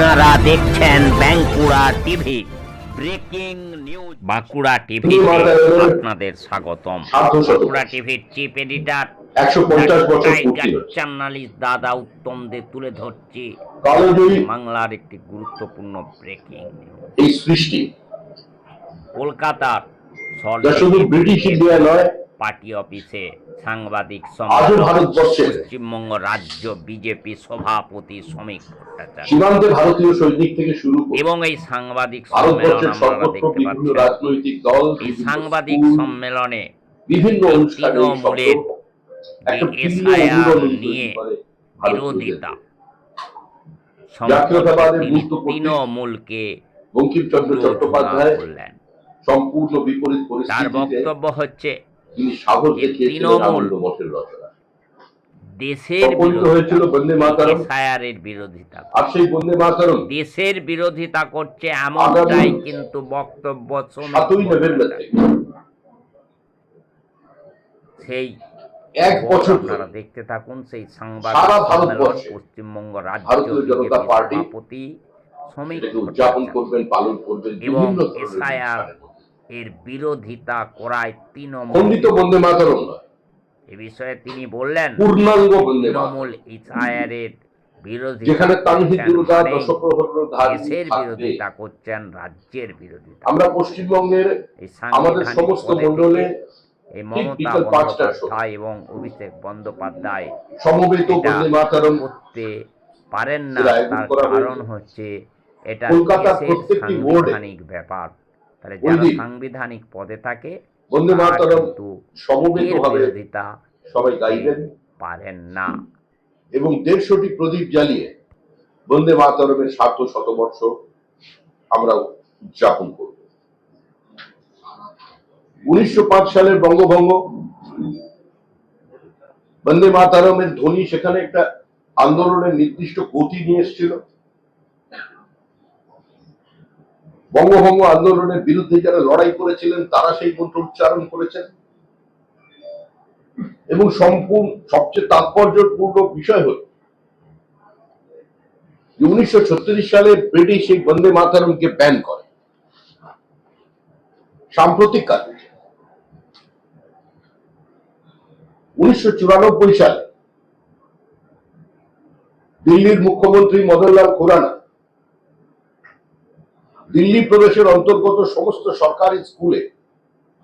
আপনারা দেখছেন Bankura TV. Breaking news. Bankura TV আপনাদের স্বাগতম। বাঁকুড়া টিভির চিফ এডিটর জার্নালিস্ট দাদা উত্তম দে তুলে ধরছি। বাংলার একটি গুরুত্বপূর্ণ ব্রেকিং নিউজ। এই সৃষ্টি। কলকাতার শুধু ব্রিটিশ ইন্ডিয়া নয় পার্টি অফিসে সাংবাদিক পশ্চিমবঙ্গ রাজ্য বিজেপি সভাপতি শ্রমিক ভট্টাচার্য। ভারতীয় সৈনিক থেকে শুরু এবং এই সাংবাদিক সম্মেলন সর্বত্র দেখতে দল এই সাংবাদিক সম্মেলনে বিভিন্ন তৃণমূলের নিয়ে বিরোধিতা। তিনি তৃণমূলকে বঙ্কিমচন্দ্র চট্টোপাধ্যায় সম্পূর্ণ বিপরীত তার বক্তব্য হচ্ছে তিনি সাহস দেখিয়েছিলেন আনন্দ মঠের রচনা। দেশের হয়েছিল বন্দে মাতারম। এসআইআরের বিরোধিতা আর সেই বন্দে মাতারম। দেশের বিরোধিতা করছে এমনটাই কিন্তু বক্তব্য সাতই নভেম্বর সেই এক বছর আপনারা দেখতে থাকুন সেই সংবাদ পশ্চিমবঙ্গ রাজ্য সভাপতি শ্রমিক উদযাপন করবেন পালন করবেন এবং এসআইআর। এর বিরোধিতা করায় তৃণমূল খণ্ডিত বন্দে মাতারম এ বিষয়ে তিনি বললেন পূর্ণাঙ্গ তৃণমূল এসআইআর যেখানে তানহিদ করছেন দুর্গা মানেই দশপ্রহর ধারী দেশের বিরোধিতা করছেন রাজ্যের বিরোধিতা আমরা পশ্চিমবঙ্গের আমাদের সমস্ত পদে এই মমতা বিকেল পাঁচটার সময় বন্দ্যোপাধ্যায় এবং অভিষেক বন্দ্যোপাধ্যায় সমবেত এটা বন্দে মাতারম করতে পারেন না তার কারণ হচ্ছে এটা সাংবিধানিক ব্যাপার। তাহলে যারা সাংবিধানিক পদে থাকে কিন্তু বিরোধিতা সবাই গাইবেন। পারেন না। এবং দেড়শোটি প্রদীপ জ্বালিয়ে বন্দে মাতরমের সার্ধ শতবর্ষ আমরা উদযাপন করব। উনিশশো সালের বঙ্গভঙ্গ বন্দে মাতারমের ধ্বনি সেখানে একটা আন্দোলনের নির্দিষ্ট গতি নিয়ে এসেছিল। বঙ্গভঙ্গ আন্দোলনের বিরুদ্ধে যারা লড়াই করেছিলেন, তারা সেই মন্ত্র উচ্চারণ করেছেন। এবং সম্পূর্ণ, সবচেয়ে তাৎপর্যপূর্ণ বিষয় হল উনিশশো সালে ব্রিটিশ এই বন্দে মাতারমকে ব্যান করে। সাম্প্রতিক কালে। উনিশশো সালে দিল্লির মুখ্যমন্ত্রী মদনলাল খুরানা দিল্লি প্রদেশের অন্তর্গত সমস্ত সরকারি স্কুলে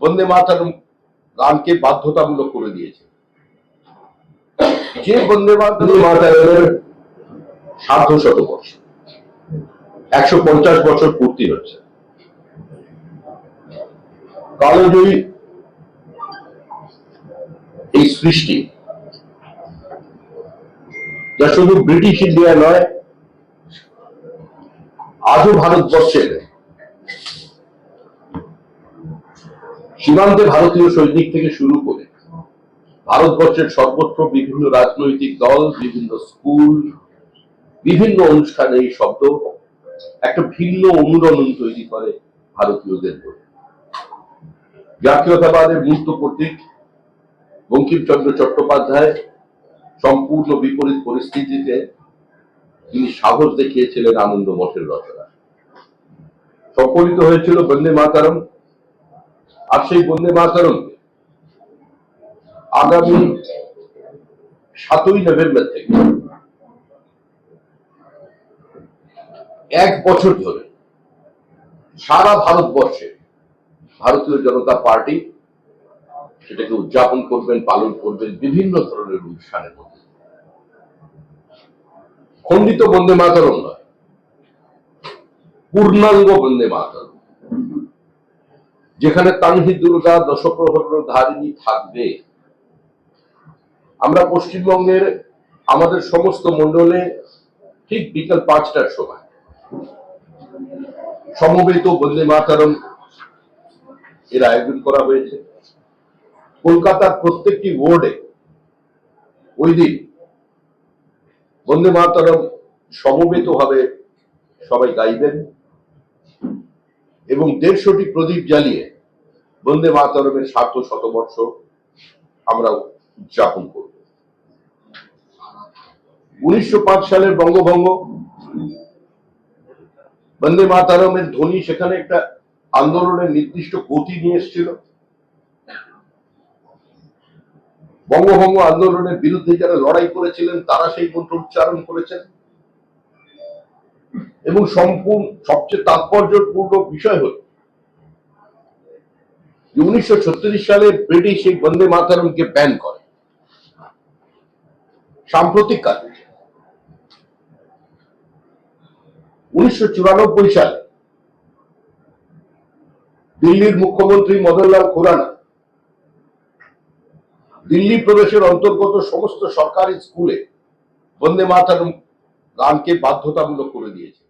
বন্দে মাতারম গানকে বাধ্যতামূলক করে দিয়েছে। যে বন্দে মাতরম মাতারমের সার্ধ শতবর্ষ একশো পঞ্চাশ বছর পূর্তি হচ্ছে কালোজয়ী এই সৃষ্টি, যা শুধু ব্রিটিশ ইন্ডিয়া নয় আজও ভারতবর্ষের সীমান্তে ভারতীয় সৈনিক থেকে শুরু করে ভারতবর্ষের সর্বত্র বিভিন্ন রাজনৈতিক দল, বিভিন্ন স্কুল, বিভিন্ন অনুষ্ঠানে এই শব্দ একটা ভিন্ন অনুরণন তৈরি করে ভারতীয়দের জাতীয়তাবাদের মূর্ত প্রতীক বঙ্কিমচন্দ্র চট্টোপাধ্যায় সম্পূর্ণ বিপরীত পরিস্থিতিতে তিনি সাহস দেখিয়েছিলেন আনন্দ মঠের রচনা। সংকলিত হয়েছিল বন্দে মাতারম। আর সেই বন্দে মাতারমকে আগামী সাতই নভেম্বর থেকে এক বছর ধরে সারা ভারতবর্ষে ভারতীয় জনতা পার্টি সেটাকে উদযাপন করবেন, পালন করবেন, বিভিন্ন ধরনের অনুষ্ঠানের মধ্যে খণ্ডিত বন্দে মাতরম নয়, পূর্ণাঙ্গ বন্দে মাতরম। যেখানে তানহিদ দুর্গা, দশপ্রহর ধারিণী থাকবে। আমরা পশ্চিমবঙ্গের আমাদের সমস্ত মন্ডলে ঠিক বিকাল পাঁচটার সময় সমবেত বন্দে মাতারম এর আয়োজন করা হয়েছে। কলকাতার প্রত্যেকটি ওয়ার্ডে ওই দিন বন্দে মাতারম সমবেত ভাবে সবাই গাইবেন এবং দেড়শোটি প্রদীপ জ্বালিয়ে বন্দে মাতারমের সার্ধ শতবর্ষ আমরা উদযাপন করব। উনিশশো পাঁচ সালের বঙ্গভঙ্গ, বন্দে মাতারমের ধ্বনি সেখানে একটা আন্দোলনের নির্দিষ্ট গতি নিয়ে এসেছিল। বঙ্গভঙ্গ আন্দোলনের বিরুদ্ধে যারা লড়াই করেছিলেন, তারা সেই মন্ত্র উচ্চারণ করেছেন। এবং সম্পূর্ণ, সবচেয়ে তাৎপর্যপূর্ণ বিষয় হল উনিশশো সালে ব্রিটিশ এই বন্দে মাতারমকে ব্যান করে। সাম্প্রতিক কালে। উনিশশো সালে দিল্লির মুখ্যমন্ত্রী মদনলাল খুরানা দিল্লি প্রদেশের অন্তর্গত সমস্ত সরকারি স্কুলে বন্দে মাতারম গানকে বাধ্যতামূলক করে দিয়েছে।